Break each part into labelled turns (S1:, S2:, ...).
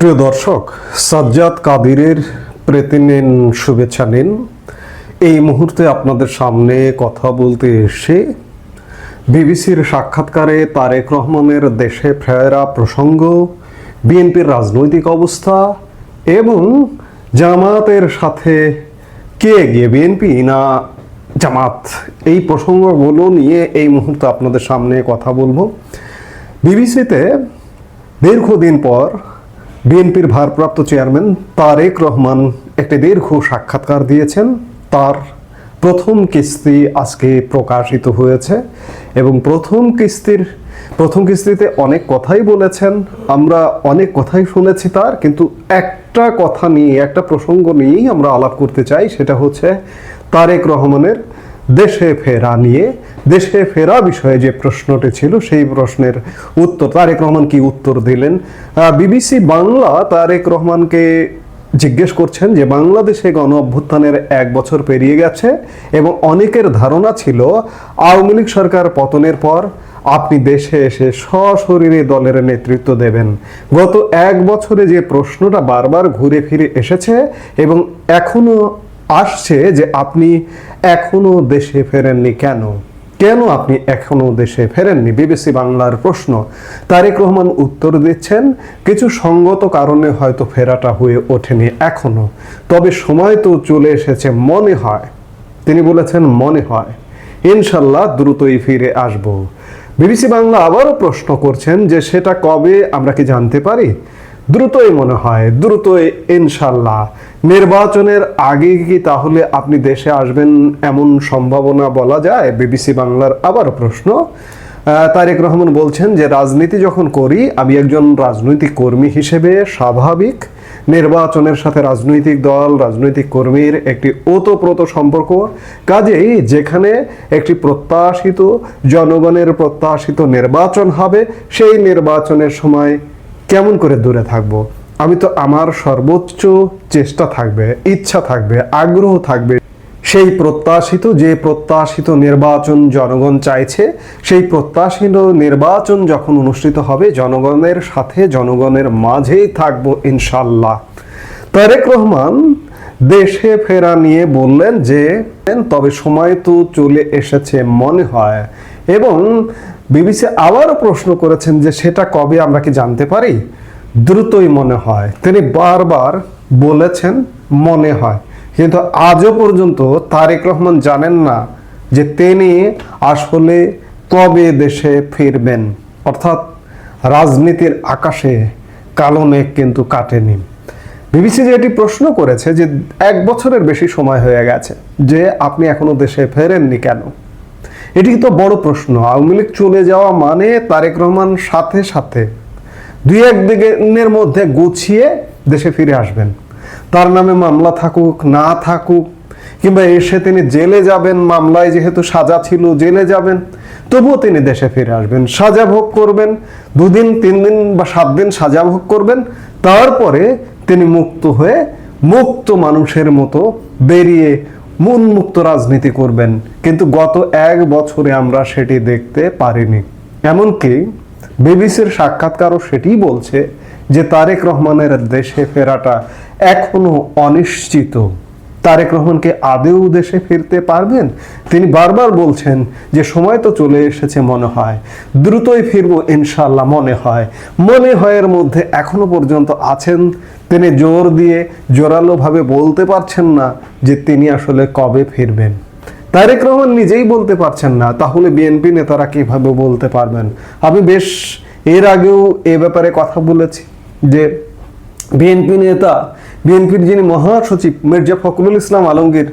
S1: প্রিয় দর্শক, সাজ্জাদ কাদিরের প্রীতি নিন শুভেচ্ছা নিন। এই মুহূর্তে আপনাদের সামনে কথা বলতে এসে বিবিসির সাক্ষাৎকারে তারেক রহমানের দেশে ফেরা প্রসঙ্গ, বিএনপির রাজনৈতিক অবস্থা এবং জামাতের সাথে কে এগিয়ে, বিএনপি না জামাত, এই প্রসঙ্গগুলো নিয়ে এই মুহূর্তে আপনাদের সামনে কথা বলব। বিবিসিতে দীর্ঘদিন পর বিএনপির ভারপ্রাপ্ত চেয়ারম্যান তারেক রহমান একটি দীর্ঘ সাক্ষাৎকার দিয়েছেন। তার প্রথম কিস্তি আজকে প্রকাশিত হয়েছে এবং প্রথম কিস্তির, প্রথম কিস্তিতে অনেক কথাই বলেছেন। আমরা অনেক কথাই শুনেছি তার, কিন্তু একটা কথা নিয়ে, একটা প্রসঙ্গ নিয়েই আমরা আলাপ করতে চাই, সেটা হচ্ছে তারেক রহমানের দেশে ফেরা নিয়ে, দেশে ফেরা বিষয়ে যে প্রশ্নটি ছিল, সেই প্রশ্নের উত্তর তারেক রহমান কি উত্তর দিলেন? বিবিসি বাংলা তারেক রহমানকে জিজ্ঞেস করছেন যে, বাংলাদেশে গণ অভ্যুত্থানের এক বছর পেরিয়ে গেছে এবং অনেকের ধারণা ছিল আওয়ামী লীগ সরকার পতনের পর আপনি দেশে এসে সশরীরে দলের নেতৃত্ব দেবেন। গত এক বছরে যে প্রশ্নটা বারবার ঘুরে ফিরে এসেছে এবং এখনও আসছে যে আপনি এখনও দেশে ফেরেননি কেন? কেন আপনি এখনও দেশে ফেরেননি? বিবিসি বাংলার প্রশ্ন। তারেক রহমান উত্তর দিচ্ছেন, কিছু সঙ্গত কারণে হয়তো ফেরাটা হয়ে ওঠেনি এখনও। তবে সময় তো চলে এসেছে, মনে হয়। তিনি বলেছেন, মনে হয়। ইনশাল্লাহ দ্রুতই ফিরে আসব। বিবিসি বাংলা আবারও প্রশ্ন করছেন যে সেটা কবে, আমরা কি জানতে পারি? দ্রুতই মনে হয়, দ্রুতই ইনশাল্লাহ। নির্বাচনের আগে কি তাহলে আপনি দেশে আসবেন এমন সম্ভাবনা বলা যায়? বিবিসি বাংলার আবারও প্রশ্ন। তারেক রহমান বলছেন যে, রাজনীতি যখন করি, আমি একজন রাজনৈতিক কর্মী হিসেবে স্বাভাবিক। নির্বাচনের সাথে রাজনৈতিক দল, রাজনৈতিক কর্মীর একটি ওতপ্রোত সম্পর্ক। কাজেই যেখানে একটি প্রত্যাশিত জনগণের প্রত্যাশিত নির্বাচন হবে, সেই নির্বাচনের সময় কেমন করে দূরে থাকব? আমি তো আমার সর্বোচ্চ চেষ্টা থাকবে, ইচ্ছা থাকবে, আগ্রহ থাকবে। সেই প্রত্যাশিত, যে প্রত্যাশিত নির্বাচন জনগণ চাইছে, সেই প্রত্যাশিত নির্বাচন যখন অনুষ্ঠিত হবে, জনগণের সাথে, জনগণের মাঝেই থাকব ইনশাল্লাহ তারেক রহমান দেশে ফেরা নিয়ে বললেন যে, তবে সময় তো চলে এসেছে মনে হয়। এবং বিবিসি আবারও প্রশ্ন করেছেন যে সেটা কবে আমরা কি জানতে পারি? দ্রুতই মনে হয়। তিনি বারবার বলেছেন মনে হয়। কিন্তু আজও পর্যন্ত তারেক রহমান জানেন না যে তিনি আসলে কবে দেশে ফিরবেন। অর্থাৎ রাজনীতির আকাশে কালো মেঘ কিন্তু কাটেনি। বিবিসি যে এটি প্রশ্ন করেছে যে এক বছরের বেশি সময় হয়ে গেছে যে আপনি এখনও দেশে ফেরেননি কেন? এটি তো বড় প্রশ্ন। আওয়ামী লীগ চলে যাওয়া মানে তারেক রহমান সাথে সাথে দুই এক দিনের মধ্যে গুছিয়ে দেশে ফিরে আসবেন। তার নামে মামলা থাকুক, না থাকুক, কিংবা এসে তিনি জেলে যাবেন, মামলায় যেহেতু সাজা ছিল, জেলে যাবেন, তবুও তিনি দেশে ফিরে আসবেন। সাজা ভোগ করবেন, দুদিন, তিন দিন বা সাত দিন সাজা ভোগ করবেন, তারপরে তিনি মুক্ত হয়ে মুক্ত মানুষের মতো বেরিয়ে মুক্ত রাজনীতি করবেন, কিন্তু গত এক বছরে আমরা সেটি দেখতে পারিনি। এমনকি বিবিসির সাক্ষাৎকারও সেটি বলছে যে তারেক রহমানের দেশে ফেরাটা এখনও অনিশ্চিত। তারেক রহমানকে আদেও দেশে ফিরতে পারবেন? তিনি বারবার বলছেন যে সময় তো চলে এসেছে মনে হয়। দ্রুতই ফিরবো ইনশাল্লাহ মনে হয়। মনে হয়ের মধ্যে এখনও পর্যন্ত আছেন। তিনি জোর দিয়ে জোরালোভাবে বলতে পারছেন না যে তিনি আসলে কবে ফিরবেন। তারেক রহমান নিজেই বলতে পারছেন না, তাহলে বিএনপি নেতারা কীভাবে বলতে পারবেন? আমি বেশ এর আগেও এ ব্যাপারে কথা বলেছি যে বিএনপি নেতা বিএনপির যিনি মহাসচিব মির্জা ফখরুল ইসলাম আলমগীর,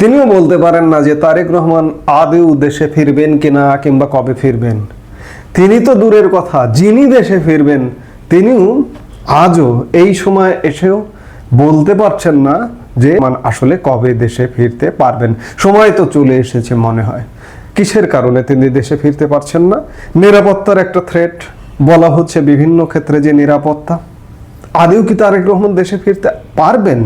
S1: তিনিও বলতে পারেন না যে তারেক রহমান আদেও দেশে ফিরবেন কিনা কিংবা কবে ফিরবেন। তিনি তো দূরের কথা, যিনি দেশে ফিরবেন, তিনিও আজও এই সময় এসেও বলতে পারছেন না যে মান আসলে কবে দেশে ফিরতে পারবেন। সময় তো চলে এসেছে মনে হয়। কিসের কারণে তিনি দেশে ফিরতে পারছেন না? নিরাপত্তার একটা থ্রেট বলা হচ্ছে বিভিন্ন ক্ষেত্রে যে নিরাপত্তা। আদেও কি তারেক রহমান দেশে ফিরতে পারবেন?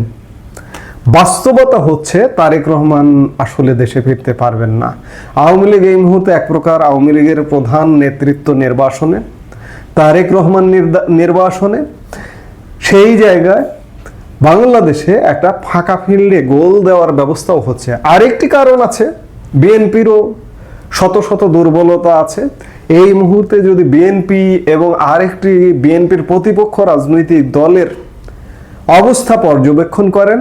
S1: বাস্তবতা হচ্ছে তারেক রহমান আসলে দেশে ফিরতে পারবেন না। আওয়ামী লীগ এই মুহূর্তে এক প্রকার আওয়ামী লীগের প্রধান নেতৃত্ব নির্বাসনে, তারেক রহমান নির্বাসনে। সেই জায়গায় বাংলাদেশে একটা ফাঁকা ফিল্ডে গোল দেওয়ার ব্যবস্থাও হচ্ছে। আরেকটি কারণ আছে, বিএনপিরও শত শত দুর্বলতা আছে। এই মুহূর্তে যদি বিএনপি এবং আরেকটি বিএনপির প্রতিপক্ষ রাজনৈতিক দলের অবস্থা পর্যবেক্ষণ করেন,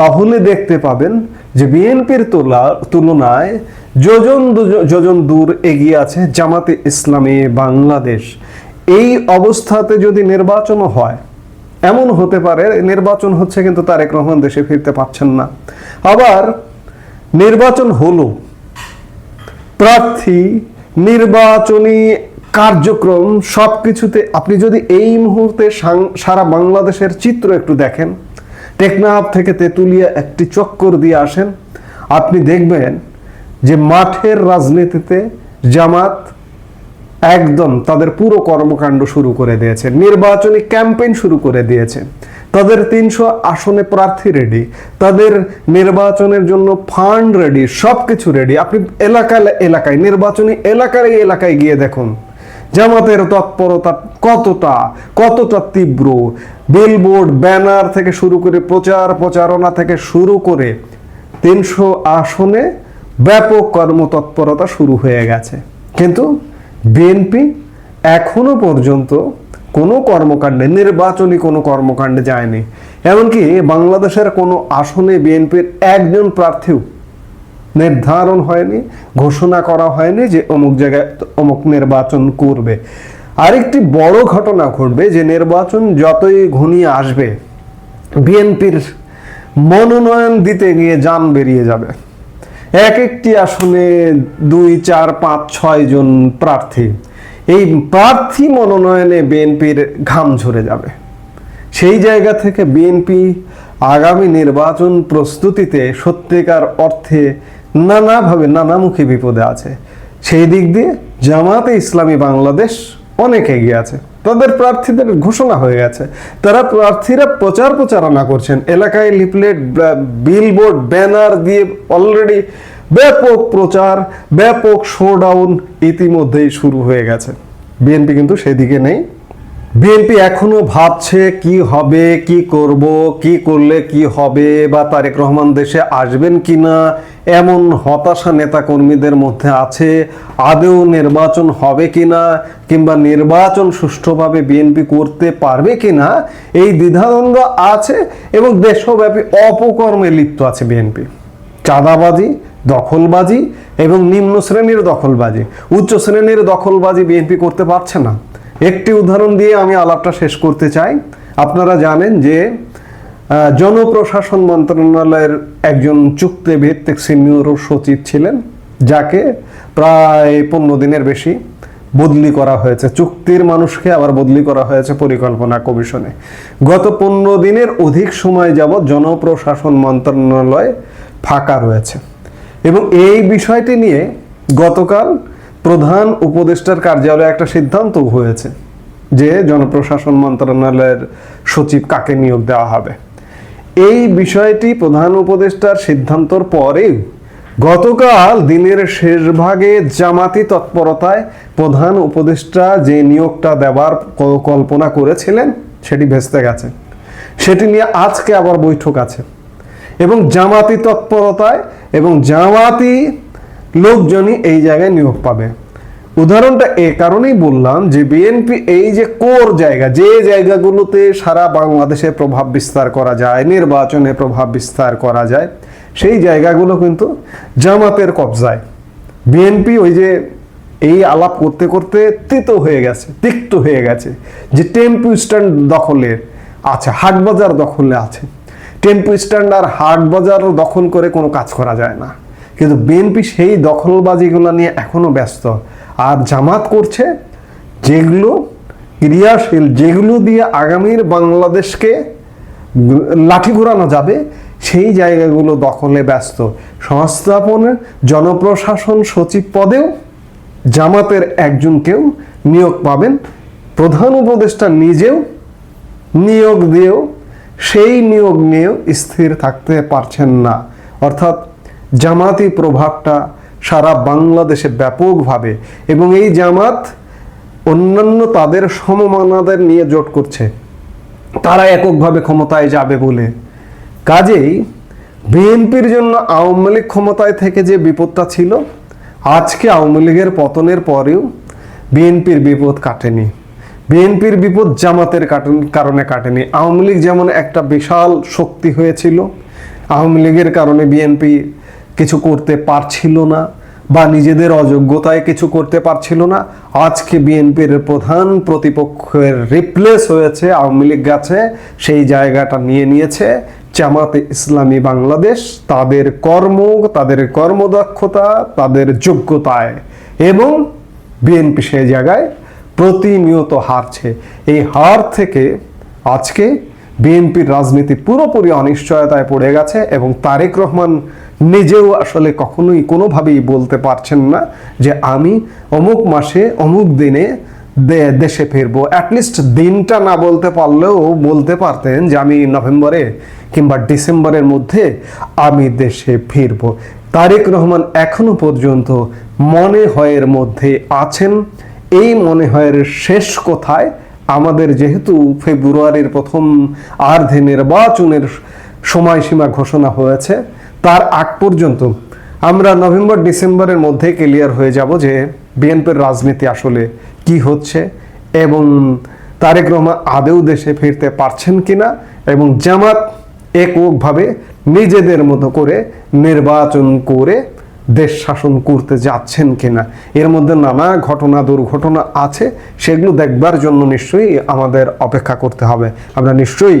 S1: তাহলে দেখতে পাবেন যে বিএনপির তোলা, তুলনায় যোজন যোজন দূর এগিয়ে আছে জামাতে ইসলামী বাংলাদেশ। এই অবস্থাতে যদি নির্বাচন হয়, এমন হতে পারে, নির্বাচন হচ্ছে কিন্তু তারেক রহমান দেশে ফিরতে পারছেন না। আবার নির্বাচন হলো, প্রার্থী নির্বাচনী কার্যক্রম সব কিছুতে আপনি যদি এই মুহূর্তে সারা বাংলাদেশের চিত্র একটু দেখেন, টেকনাফ থেকে তেঁতুলিয়া একটি চক্কর দিয়ে আসেন, আপনি দেখবেন যে মাঠের রাজনীতিতে জামাত একদম তাদের পুরো কর্মকাণ্ড শুরু করে দিয়েছে। নির্বাচনী ক্যাম্পেইন শুরু করে দিয়েছে। তাদের তিনশো আসনে প্রার্থী রেডি তাদের নির্বাচনের জন্য ফান্ড রেডি সব কিছু রেডি আপনি এলাকায় এলাকায়, নির্বাচনী এলাকায় এলাকায় গিয়ে দেখুন, জামাতের তৎপরতা কতটা কতটা তীব্র। বিলবোর্ড ব্যানার থেকে শুরু করে প্রচার প্রচারণা থেকে শুরু করে তিনশো আসনে ব্যাপক কর্মতৎপরতা শুরু হয়ে গেছে। কিন্তু বিএনপি এখনও পর্যন্ত কোনো কর্মকাণ্ডে, নির্বাচনী কোনো কর্মকাণ্ডে যায়নি। এমনকি বাংলাদেশের কোনো আসনে বিএনপির একজন প্রার্থীও নির্ধারণ হয়নি, ঘোষণা করা হয়নি যে অমুক জায়গায় অমুক নির্বাচন করবে। আরেকটি বড় ঘটনা ঘটবে যে নির্বাচন যতই ঘনিয়ে আসবে, বিএনপির মনোনয়ন দিতে গিয়ে যান বেরিয়ে যাবে। এক একটি আসনে দুই, চার, পাঁচ, ছয় জন প্রার্থী। এই প্রার্থী মনোনয়নে বিএনপির ঘাম ঝরে যাবে। সেই জায়গা থেকে বিএনপি আগামী নির্বাচন প্রস্তুতিতে সত্যিকার অর্থে নানাভাবে নানামুখী বিপদে আছে। সেই দিক দিয়ে জামাতে ইসলামী বাংলাদেশ অনেক এগিয়ে আছে। তাদের প্রার্থীদের ঘোষণা হয়ে গেছে। তারা প্রার্থীরা প্রচার প্রচারণা করছেন। এলাকায় লিফলেট বিলবোর্ড ব্যানার দিয়ে অলরেডি ব্যাপক প্রচার, ব্যাপক শোডাউন ইতিমধ্যেই শুরু হয়ে গেছে। বিএনপি কিন্তু সেদিকে নেই। বিএনপি এখনও ভাবছে কি হবে, কি করব, কি করলে কি হবে বা তারেক রহমান দেশে আসবেন কিনা, এমন হতাশা নেতা কর্মীদের মধ্যে আছে আদেও নির্বাচন হবে কিনা কিংবা নির্বাচন সুষ্ঠুভাবে বিএনপি করতে পারবে কিনা, এই দ্বিধাদ্বন্দ্ব আছে এবং দেশব্যাপী অপকর্মে লিপ্ত আছে বিএনপি। চাঁদাবাজি, দখলবাজি এবং নিম্ন শ্রেণির দখলবাজি, উচ্চ শ্রেণির দখলবাজি বিএনপি করতে পারছে না। একটি উদাহরণ দিয়ে আমি আলাপটা শেষ করতে চাই। আপনারা জানেন যে জনপ্রশাসন মন্ত্রণালয়ের একজন চুক্তি ভিত্তিক সিনিয়র সচিব ছিলেন, যাকে প্রায় পনেরো দিনের বেশি বদলি করা হয়েছে। চুক্তির মানুষকে আবার বদলি করা হয়েছে পরিকল্পনা কমিশনে। গত পনেরো দিনের অধিক সময় যাবৎ জনপ্রশাসন মন্ত্রণালয় ফাঁকা রয়েছে। এবং এই বিষয়টি নিয়ে গতকাল প্রধান উপদেষ্টার কার্যালয়ে একটা সিদ্ধান্ত হয়েছে যে জনপ্রশাসন মন্ত্রণালয়ের সচিব কাকে নিয়োগ দেওয়া হবে। এই বিষয়টি প্রধান উপদেষ্টার সিদ্ধান্তর পরেও গতকাল দিনের শেষ ভাগে জামাতি তৎপরতায় প্রধান উপদেষ্টা যে নিয়োগটা দেওয়ার কল্পনা করেছিলেন, সেটি ভেস্তে গেছে। সেটি নিয়ে আজকে আবার বৈঠক আছে। এবং জামাতি তৎপরতায় এবং জামাতি লোকজনই এই জায়গায় নিয়োগ পাবে। উদাহরণটা এ কারণেই বললাম যে বিএনপি এই যে কোর জায়গা, যে জায়গাগুলোতে সারা বাংলাদেশে প্রভাব বিস্তার করা যায়, নির্বাচনে প্রভাব বিস্তার করা যায়, সেই জায়গাগুলো কিন্তু জামাতের কবজায়। বিএনপি ওই যে এই আলাপ করতে করতে তিত হয়ে গেছে, তিক্ত হয়ে গেছে যে টেম্পু স্ট্যান্ড দখলে আছে হাট বাজার দখলে আছে। টেম্পু স্ট্যান্ড আর হাট বাজার দখল করে কোনো কাজ করা যায় না। কিন্তু বিএনপি সেই দখলবাজিগুলো নিয়ে এখনও ব্যস্ত। আর জামাত করছে যেগুলো ক্রিয়াশীল, যেগুলো দিয়ে আগামীর বাংলাদেশকে লাঠি ঘোরানো যাবে, সেই জায়গাগুলো দখলে ব্যস্ত। সংস্থাপনের জনপ্রশাসন সচিব পদেও জামাতের একজনকেও নিয়োগ পাবেন। প্রধান উপদেষ্টা নিজেও নিয়োগ দিয়েও সেই নিয়োগ নিয়েও স্থির থাকতে পারছেন না। অর্থাৎ জামাতি প্রভাবটা সারা বাংলাদেশে ব্যাপকভাবে এবং এই জামাত অন্যান্য তাদের সমমানাদের নিয়ে জোট করছে। তারা এককভাবে ক্ষমতায় যাবে বলে। কাজেই বিএনপির জন্য আওয়ামী লীগ ক্ষমতায় থেকে যে বিপদটা ছিল, আজকে আওয়ামী লীগের পতনের পরেও বিএনপির বিপদ কাটেনি। বিএনপির বিপদ জামাতের কারণে কাটেনি। আওয়ামী লীগ যেমন একটা বিশাল শক্তি হয়েছিল, আওয়ামী লীগের কারণে বিএনপি কিছু করতে পারছিল না বা নিজেদের অযোগ্যতায় কিছু করতে পারছিল না। আজকে বিএনপির প্রধান প্রতিপক্ষের রিপ্লেস হয়েছে, আওয়ামী লীগ গাছে, সেই জায়গাটা নিয়ে নিয়েছে। জামাতে ইসলামী বাংলাদেশ, তাদের কর্ম, তাদের কর্মদক্ষতা, তাদের যোগ্যতায়। এবং বিএনপি সেই জায়গায় প্রতিনিয়ত হারছে। এই হার থেকে আজকে বিএনপির রাজনীতি পুরোপুরি অনিশ্চয়তায় পড়ে গেছে এবং তারেক রহমান নিজেও আসলে কখনোই কোনোভাবেই বলতে পারছেন না যে আমি অমুক মাসে, অমুক দিনে দেশে ফিরবো। অ্যাটলিস্ট দিনটা না বলতে পারলেও বলতে পারতেন যে আমি নভেম্বরে কিংবা ডিসেম্বরের মধ্যে আমি দেশে ফিরবো। তারেক রহমান এখনও পর্যন্ত মনে হয়ের মধ্যে আছেন। এই মনে হয়ের শেষ কোথায় আমাদের যেহেতু ফেব্রুয়ারির প্রথম আর্ধে নির্বাচনের সময়সীমা ঘোষণা হয়েছে। তার আগ পর্যন্ত আমরা নভেম্বর, ডিসেম্বরের মধ্যে ক্লিয়ার হয়ে যাব যে বিএনপির রাজনীতি আসলে কি হচ্ছে এবং তারেক রহমান আদেও দেশে ফিরতে পারছেন কিনা এবং জামাত এককভাবে নিজেদের মতো করে নির্বাচন করে দেশ শাসন করতে যাচ্ছেন কিনা। এর মধ্যে নানা ঘটনা, দুর্ঘটনা আছে, সেগুলো দেখবার জন্য নিশ্চয়ই আমাদের অপেক্ষা করতে হবে। আমরা নিশ্চয়ই